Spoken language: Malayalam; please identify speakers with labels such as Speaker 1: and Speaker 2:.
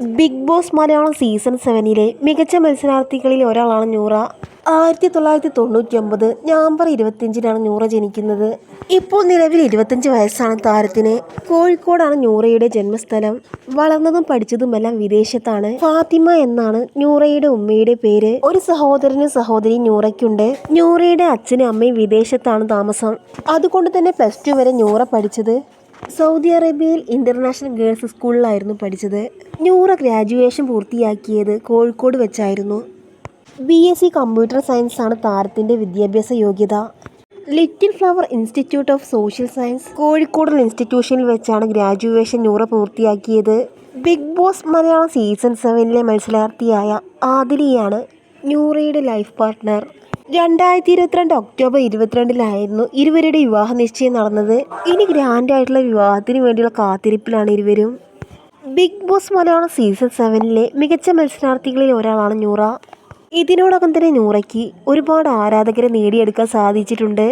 Speaker 1: ബിഗ് ബോസ് മലയാളം സീസൺ സെവനിലെ മികച്ച മത്സരാർത്ഥികളിൽ ഒരാളാണ് നൂറ. ആയിരത്തി തൊള്ളായിരത്തി തൊണ്ണൂറ്റി ഒമ്പത് നവംബർ ഇരുപത്തിയഞ്ചിനാണ് നൂറ ജനിക്കുന്നത്. ഇപ്പോൾ നിലവിൽ ഇരുപത്തഞ്ച് വയസ്സാണ് താരത്തിന്. കോഴിക്കോടാണ് നൂറയുടെ ജന്മസ്ഥലം. വളർന്നതും പഠിച്ചതുമെല്ലാം വിദേശത്താണ്. ഫാത്തിമ എന്നാണ് നൂറയുടെ ഉമ്മയുടെ പേര്. ഒരു സഹോദരനും സഹോദരി നൂറയ്ക്കുണ്ട്. നൂറയുടെ അച്ഛനും അമ്മയും വിദേശത്താണ് താമസം. അതുകൊണ്ട് തന്നെ പ്ലസ് ടു വരെ നൂറ പഠിച്ചത്. സൗദി അറേബ്യയിൽ ഇന്റർനാഷണൽ ഗേൾസ് സ്കൂളിലായിരുന്നു പഠിച്ചത്. ന്യൂറ ഗ്രാജുവേഷൻ പൂർത്തിയാക്കിയത് കോഴിക്കോട് വെച്ചായിരുന്നു. B S C computer science ആണ് താരത്തിന്റെ വിദ്യാഭ്യാസ യോഗ്യത. Little flower institute of social science Kozhikode ഇൻസ്റ്റിറ്റ്യൂഷനിൽ വെച്ചാണ് ഗ്രാജുവേഷൻ ന്യൂറ പൂർത്തിയാക്കിയത്. ബിഗ് ബോസ് മലയാളം സീസൺ സെവനിലെ മത്സരാർത്ഥിയായ ആദിലിയാണ് ന്യൂറയുടെ ലൈഫ് പാർട്ട്ണർ രണ്ടായിരത്തി ഇരുപത്തിരണ്ട് ഒക്ടോബർ ഇരുപത്തിരണ്ടിലായിരുന്നു ഇരുവരുടെ വിവാഹ നിശ്ചയം നടന്നത്. ഇനി ഗ്രാൻഡ് ആയിട്ടുള്ള വിവാഹത്തിന് വേണ്ടിയുള്ള കാത്തിരിപ്പിലാണ് ഇരുവരും. ബിഗ് ബോസ് മലയാളം സീസൺ സെവനിലെ മികച്ച മത്സരാർത്ഥികളിൽ ഒരാളാണ് നൂറ. ഇതിനോടകം തന്നെ നൂറയ്ക്ക് ഒരുപാട് ആരാധകരെ നേടിയെടുക്കാൻ സാധിച്ചിട്ടുണ്ട്.